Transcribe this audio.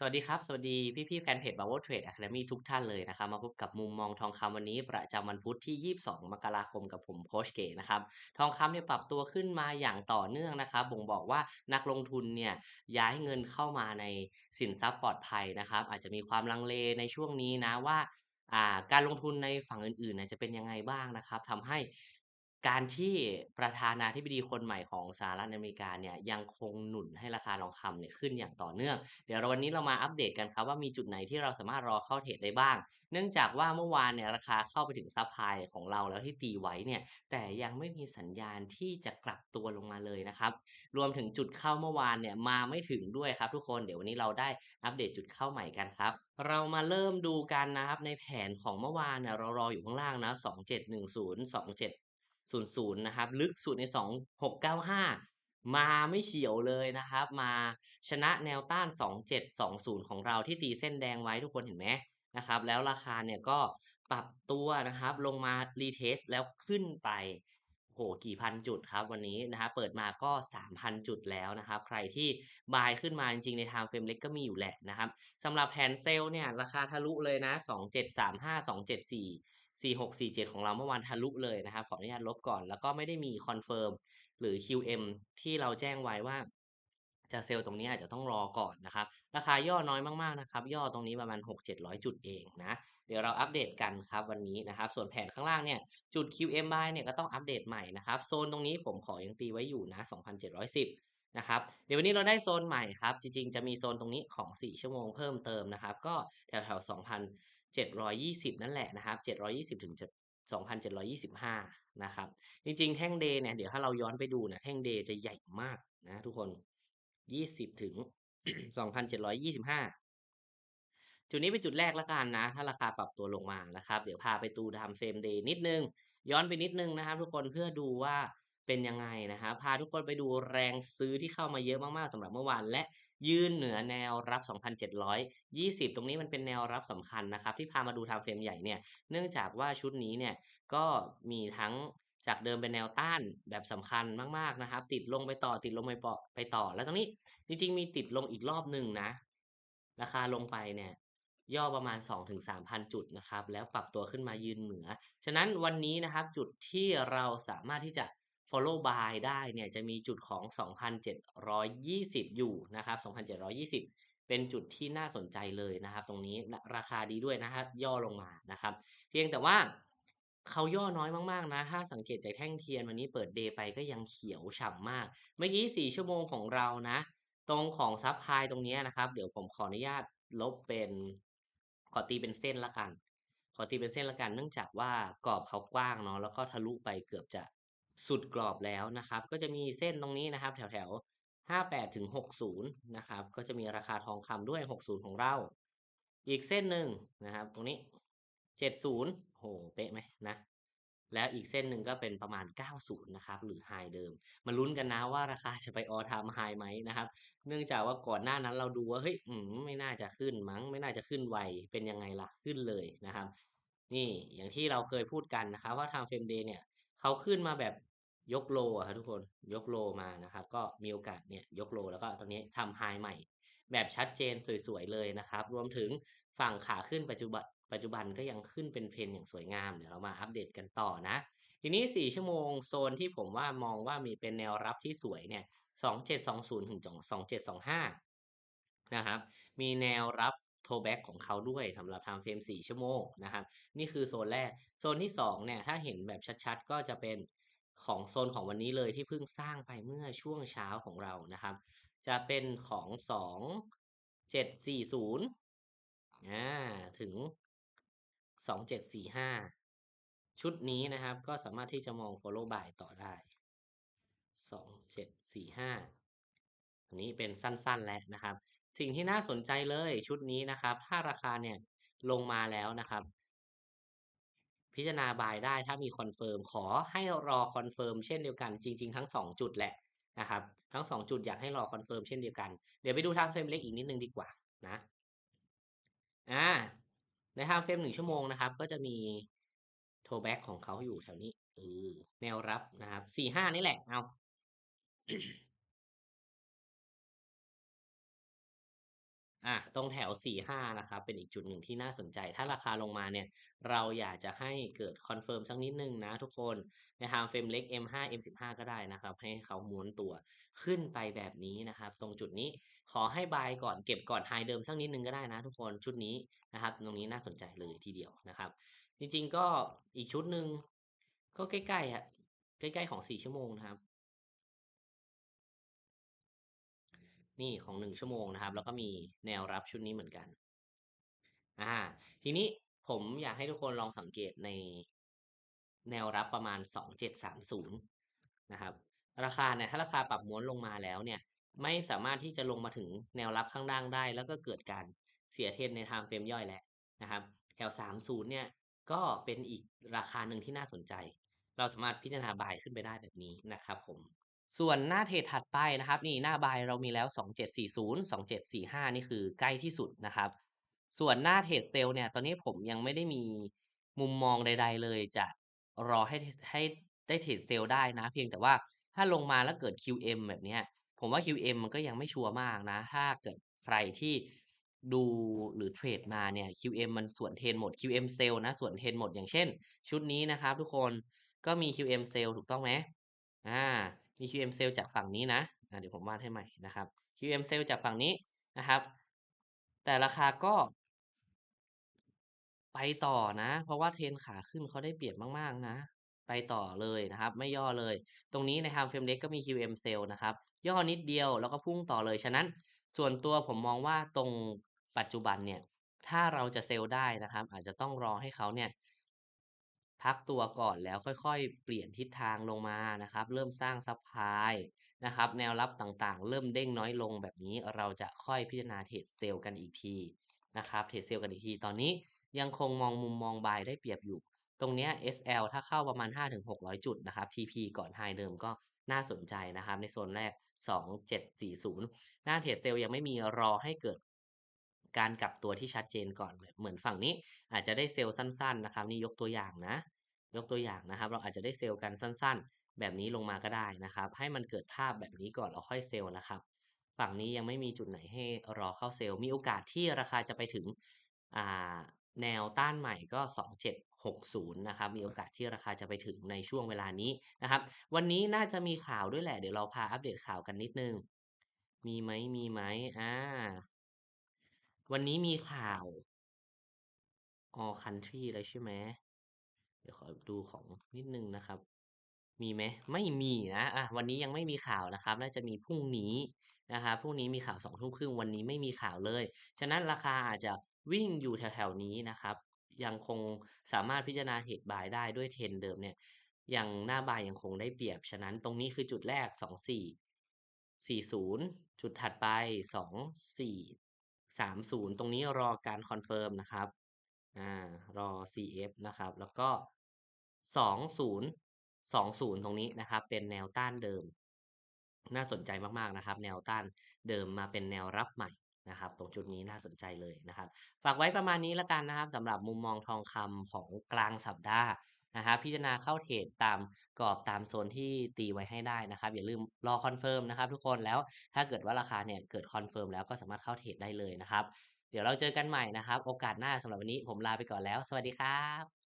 สวัสดีครับ สวัสดีพี่ๆแฟนเพจ Bubble Trade Academy ทุกท่านเลยนะครับ มาพบกับมุมมองทองคำวันนี้ ประจำวันพุธที่ 22 มกราคมกับผมโคชเก๋นะครับ ทองคำเนี่ยปรับตัวขึ้นมาอย่างต่อเนื่องนะครับ บ่งบอกว่านักลงทุนเนี่ยย้ายเงินเข้ามาในสินทรัพย์ปลอดภัยนะครับ อาจจะมีความลังเลในช่วงนี้นะว่าการลงทุนในฝั่งอื่นๆจะเป็นยังไงบ้างนะครับทำให้ การที่ประธานาธิบดีคนใหม่ของสหรัฐอเมริกาเนี่ยยังคงหนุนให้ราคาทองคำเนี่ยขึ้นอย่างต่อเนื่อง เดี๋ยววันนี้เรามาอัปเดตกันครับว่ามีจุดไหนที่เราสามารถรอเข้าเทรดได้บ้าง เนื่องจากว่าเมื่อวานเนี่ยราคาเข้าไปถึงซับไพของเราแล้วที่ตีไว้เนี่ยแต่ยังไม่มีสัญญาณที่จะกลับตัวลงมาเลยนะครับรวมถึงจุดเข้าเมื่อวานเนี่ยมาไม่ถึงด้วยครับทุกคนเดี๋ยววันนี้เราได้อัปเดตจุดเข้าใหม่กันครับเรามาเริ่มดูกันนะครับในแผนของเมื่อวานเนี่ยเรารออยู่ข้างล่างนะ 2710 2700นะครับ ลึกสุดใน 2695 มาไม่เฉียวเลยนะครับ มาชนะแนวต้าน 2720 ของเราที่ตีเส้นแดงไว้ทุกคนเห็นไหมนะครับ แล้วราคาเนี่ยก็ปรับตัวนะครับ ลงมารีเทสแล้วขึ้นไปโหกี่พันจุดครับวันนี้นะครับเปิดมาก็ 3,000 จุดแล้วนะครับ ใครที่บายขึ้นมาจริงๆใน time frame เล็กก็มีอยู่แหละนะครับสำหรับแผนเซลเนี่ยราคาทะลุเลยนะ 2735 274 4647 ของเราเมื่อวานทะลุเลยนะครับ ขออนุญาตลบก่อน แล้วก็ไม่ได้มีคอนเฟิร์มหรือ QM ที่เราแจ้งไว้ว่า จะเซลล์ตรงนี้อาจจะต้องรอก่อนนะครับ ราคาย่อน้อยมากๆนะครับ ย่อตรงนี้ประมาณ 6-700 จุดเองนะ เดี๋ยวเราอัปเดตกันครับวันนี้นะครับ ส่วนแผนข้างล่างเนี่ย จุด QM buy เนี่ยก็ต้องอัปเดตใหม่นะครับ โซนตรงนี้ผมขอยังตีไว้อยู่นะ 2,710นะครับเดี๋ยววันนี้เราได้โซนใหม่ครับ จริงๆ จะมีโซนตรงนี้ของ 4 ชั่วโมงเพิ่มเติมนะครับ ก็แถวๆ 720 นั่นแหละนะครับ 720 ถึง 2,725 นะครับ จริงๆ แท่งเดย์เนี่ย เดี๋ยวถ้าเราย้อนไปดูเนี่ยแท่งเดย์จะใหญ่มากนะทุกคน 20 ถึง 2,725 จุดนี้เป็นจุดแรกแล้วกันนะ ถ้าราคาปรับตัวลงมานะครับ เดี๋ยวพาไปดู time frame day นิดนึง ย้อนไปนิดนึงนะครับ ทุกคนเพื่อดูว่า เป็นยังไงนะครับพาทุกคนไปดูแรงซื้อที่เข้ามาเยอะมากๆสำหรับเมื่อวานและยืนเหนือแนวรับ 2,720 ตรงนี้มันเป็นแนวรับสำคัญนะครับ ที่พามาดู time frame ใหญ่เนี่ยเนื่องจากว่าชุดนี้เนี่ยก็มีทั้งจากเดิมเป็นแนวต้านแบบสำคัญมากๆนะครับ ติดลงไปต่อติดลงไปต่อไปต่อ แล้วตรงนี้จริงๆมีติดลงอีกรอบหนึ่งนะ ราคาลงไปเนี่ย ย่อประมาณ 2-3,000 จุดนะครับ แล้วปรับตัวขึ้นมายืนเหนือ ฉะนั้นวันนี้นะครับจุดที่เราสามารถที่จะ follow buy ได้เนี่ยจะมีจุดของ 2,720 อยู่นะครับ2,720 เป็นจุดที่น่าสนใจเลยนะครับ ตรงนี้ราคาดีด้วยนะครับย่อลงมานะครับ เพียงแต่ว่าเขาย่อน้อยมากๆนะ ถ้าสังเกตจากแท่งเทียนวันนี้เปิดเดย์ไปก็ยังเขียวฉ่ำมาก เมื่อกี้ 4 ชั่วโมงของเรานะ ตรงของซับไพตรงนี้นะครับ เดี๋ยวผมขออนุญาตลบเป็นขอตีเป็นเส้นละกัน ขอตีเป็นเส้นละกัน เนื่องจากว่ากรอบเขากว้างเนาะ แล้วก็ทะลุไปเกือบจะ สุดกรอบแล้วนะครับ ก็จะมีเส้นตรงนี้นะครับ แถวๆ58ถึง60นะครับ ก็จะมีราคาทองคำด้วย 60 ของเรา อีกเส้นหนึ่งนะครับ ตรงนี้ 70โหเป๊ะไหมนะ แล้วอีกเส้นหนึ่งก็เป็นประมาณ 90 นะครับ หรือไฮเดิม มาลุ้นกันนะว่าราคาจะไป all time high ไหมนะครับ เนื่องจากว่าก่อนหน้านั้นเราดูว่าเฮ้ยอืมไม่น่าจะขึ้นมั้ง ไม่น่าจะขึ้นไวเป็นยังไงล่ะขึ้นเลยนะครับ นี่อย่างที่เราเคยพูดกันนะครับ ว่า time frame day เนี่ยเขาขึ้นมาแบบ ยกโลอะครับทุกคนยกโลมานะครับ ก็มีโอกาสเนี่ยยกโลแล้วก็ตอนนี้ทำไฮใหม่ แบบชัดเจนสวยๆเลยนะครับ รวมถึงฝั่งขาขึ้นปัจจุบันปัจจุบันก็ยังขึ้นเป็นเพนอย่างสวยงามเดี๋ยวเรามาอัปเดตกันต่อนะ ทีนี้ 4 ชั่วโมงโซนที่ผมว่ามองว่ามีเป็นแนวรับที่สวยเนี่ย 2720 ถึง 2725 นะครับ มีแนวรับโทแบ็กของเขาด้วยสำหรับ time frame 4ชั่วโมงนะครับ นี่คือโซนแรก โซนที่ 2 เนี่ย ถ้าเห็นแบบชัดๆ ก็จะเป็น ของโซนของวันนี้เลยที่เพิ่งสร้างไปเมื่อช่วงเช้าของเรานะครับ จะเป็นของ 2740อ่าถึง 2745 ชุดนี้นะครับ ก็สามารถที่จะมอง follow buy ต่อได้ 2745อันนี้เป็นสั้นๆแล้วนะครับ สิ่งที่น่าสนใจเลยชุดนี้นะครับ ถ้าราคาเนี่ยลงมาแล้วนะครับ พิจารณาบายได้ถ้ามีคอนเฟิร์มขอให้รอคอนเฟิร์มเช่นเดียวกันจริง ๆ ทั้ง 2 จุดแหละนะครับทั้ง 2 จุดอยากให้รอคอนเฟิร์มเช่นเดียวกัน เดี๋ยวไปดูทางเฟรมเล็กอีกนิดนึงดีกว่านะอ่าในทางเฟรมหนึ่งชั่วโมงนะครับ ก็จะมีโทแบ็กของเขาอยู่แถวนี้เออแนวรับนะครับสี่ห้านี่แหละเอา อะตรงแถว 4-5 นะครับ เป็นอีกจุดหนึ่งที่น่าสนใจ ถ้าราคาลงมาเนี่ย เราอยากจะให้เกิดคอนเฟิร์มสักนิดนึงนะทุกคน ในทม์เฟรมเล็ก M5 M15 ก็ได้นะครับ ให้เขาม้วนตัวขึ้นไปแบบนี้นะครับ ตรงจุดนี้ขอให้บายก่อนเก็บก่อนไฮเดิมสักนิดนึงก็ได้นะทุกคนชุดนี้นะครับ ตรงนี้น่าสนใจเลยทีเดียวนะครับ จริงๆก็อีกชุดหนึ่งก็ใกล้ๆอะใกล้ๆของ 4 ชั่วโมงนะครับ นี่ของ1ชั่วโมงนะครับ แล้วก็มีแนวรับชุดนี้เหมือนกัน อ่า ทีนี้ผมอยากให้ทุกคนลองสังเกตในแนวรับประมาณ 2730 นะครับ ราคาเนี่ยถ้าราคาปรับม้วนลงมาแล้วเนี่ย ไม่สามารถที่จะลงมาถึงแนวรับข้างล่างได้ แล้วก็เกิดการเสียเทรนในทม์เฟรมย่อยแล้วนะครับ แถว 30 เนี่ยก็เป็นอีกราคาหนึ่งที่น่าสนใจ เราสามารถพิจารณาบายขึ้นไปได้แบบนี้นะครับผม ส่วนหน้าเทรดถัดไปนะครับนี่หน้าบายเรามีแล้ว 2740 2745 นี่คือใกล้ที่สุดนะครับ ส่วนหน้าเทรดเซลเนี่ยตอนนี้ผมยังไม่ได้มีมุมมองใด ๆ เลยจะรอให้ให้ได้เทรดเซลได้นะ เพียงแต่ว่าถ้าลงมาแล้วเกิด QM แบบนี้ผมว่า QM มันก็ยังไม่ชัวร์มากนะ ถ้าเกิดใครที่ดูหรือเทรดมาเนี่ย QM มันส่วนเทนหมด QM เซลนะส่วนเทนหมดอย่างเช่น ชุดนี้นะครับทุกคนก็มี QM เซลถูกต้องไหมอ่า มี QM เซลล์จากฝั่งนี้นะเดี๋ยวผมวาดให้ใหม่นะครับ QM เซลล์จากฝั่งนี้นะครับ แต่ราคาก็ ไปต่อนะ เพราะว่าเทรนขาขึ้นเขาได้เปรียบมาก ๆ นะ ไปต่อเลยนะครับ ไม่ย่อเลย ตรงนี้ในไทม์เฟรมเล็กก็มี QM เซลล์นะครับ ย่อนิดเดียวแล้วก็พุ่งต่อเลย ฉะนั้นส่วนตัวผมมองว่าตรงปัจจุบันเนี่ย ถ้าเราจะเซลล์ได้นะครับ อาจจะต้องรอให้เขาเนี่ย พักตัวก่อนแล้วค่อยๆ เปลี่ยนทิศทางลงมานะครับ เริ่มสร้างซัปพลายนะครับ แนวรับต่างๆ เริ่มเด้งน้อยลงแบบนี้เราจะค่อยพิจารณาเทรดเซลล์กันอีกทีนะครับเทรดเซลล์กันอีกทีตอนนี้ยังคงมองมุมมองบายได้เปรียบอยู่ ตรงเนี้ย SL ถ้าเข้าประมาณ 5-600 จุดนะครับ TP ก่อนไฮเดิมก็น่าสนใจนะครับ ในโซนแรก 2740 หน้าเทรดเซลล์ยังไม่มีรอให้เกิด การกลับตัวที่ชัดเจนก่อนเหมือนเหมือนฝั่งนี้ อาจจะได้เซลล์สั้น ๆ นะครับ นี่ยกตัวอย่างนะ ยกตัวอย่างนะครับ เราอาจจะได้เซลล์กันสั้น ๆ แบบนี้ลงมาก็ได้นะครับ ให้มันเกิดภาพแบบนี้ก่อนแล้วค่อยเซลล์นะครับ ฝั่งนี้ยังไม่มีจุดไหนให้รอเข้าเซลล์ มีโอกาสที่ราคาจะไปถึงแนวต้านใหม่ก็ 2760 นะครับ มีโอกาสที่ราคาจะไปถึงในช่วงเวลานี้นะครับ วันนี้น่าจะมีข่าวด้วยแหละ เดี๋ยวเราพาอัปเดตข่าวกันนิดนึง มีไหมมีไหมอ่า วันนี้มีข่าว All Country แล้วใช่ไหม เดี๋ยวขอดูของนิดนึงนะครับ มีไหม ไม่มีนะอะวันนี้ยังไม่มีข่าวนะครับ น่าจะมีพรุ่งนี้นะครับ พรุ่งนี้มีข่าว20:30วันนี้ไม่มีข่าวเลย ฉะนั้นราคาอาจจะวิ่งอยู่แถวๆนี้นะครับ ยังคงสามารถพิจารณาเทรดบายได้ด้วยเทรนเดิมเนี่ย ยังหน้าบายยังคงได้เปรียบ ฉะนั้นตรงนี้คือจุดแรก 2440 จุดถัดไป 2430 ตรงนี้รอการคอนเฟิร์มนะครับอ่ารอ CF นะครับ แล้วก็ 2020 ตรงนี้นะครับ เป็นแนวต้านเดิม น่าสนใจมากๆนะครับ แนวต้านเดิมมาเป็นแนวรับใหม่นะครับ ตรงจุดนี้น่าสนใจเลยนะครับ ฝากไว้ประมาณนี้แล้วกันนะครับสำหรับมุมมองทองคำของกลางสัปดาห์ นะครับพิจารณาเข้าเทรดตามกรอบตามโซนที่ตีไว้ให้ได้นะครับ อย่าลืมรอคอนเฟิร์มนะครับทุกคนแล้วถ้าเกิดว่าราคาเนี่ยเกิดคอนเฟิร์มแล้วก็สามารถเข้าเทรดได้เลยนะครับ เดี๋ยวเราเจอกันใหม่นะครับ โอกาสหน้าสำหรับวันนี้ผมลาไปก่อนแล้ว สวัสดีครับ